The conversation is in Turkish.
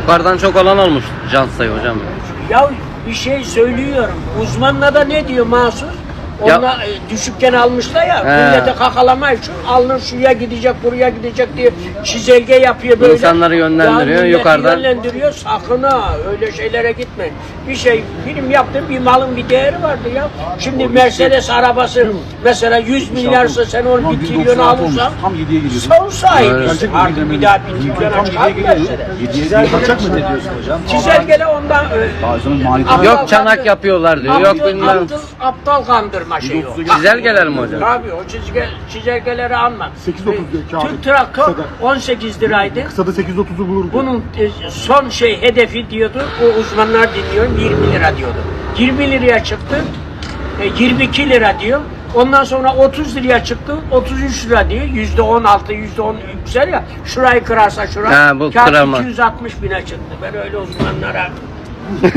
Yukarıdan çok olan olmuş can sayı hocam. Ya bir şey söylüyorum. Uzmanla da ne diyor mahsus? Ya- Onlar e, düşükken almışlar ya, He. millete kakalamak için alınır şuraya gidecek, buraya gidecek diye çizelge yapıyor böyle. İnsanları yönlendiriyor, milleti yukarıdan- yönlendiriyor, sakın ha öyle şeylere gitmeyin. Bir şey, film yaptım bir malın bir değeri vardı ya. Şimdi Mercedes arabası mesela 100 milyarsa sen onu bir trilyon alırsan Tam 7'ye geliyor. son sahibisin. Gerçek Artık bir daha bir trilyona Tam çıkar 7'ye mı geliyor. Mercedes? 7'ye kaçak mı ne diyorsun hocam? Çizelgele ondan e, maliyeti Yok çanak yapıyorlar diyor. Yok aptal- bilmem. Aptal kandırma şeyi o. Çizelgeler mi hocam? Tabii o çizge, çizelgeleri alma. 8.30 diyor kağıdı. Türk traktör Kısada. 18 liraydı. Kısada 8.30'u bulur diyor. Bunun e, son şey hedefi diyordu. O uzmanlar dinliyor 20 lira diyordu. 20 liraya çıktı. e, 22 lira diyor. Ondan sonra 30 liraya çıktı. 33 lira diyor. Yüzde 16, yüzde 10 yüksel ya. Şurayı kırarsa şurayı. Ha, bu kağıt kırama. 260 bine çıktı. Ben öyle uzmanlara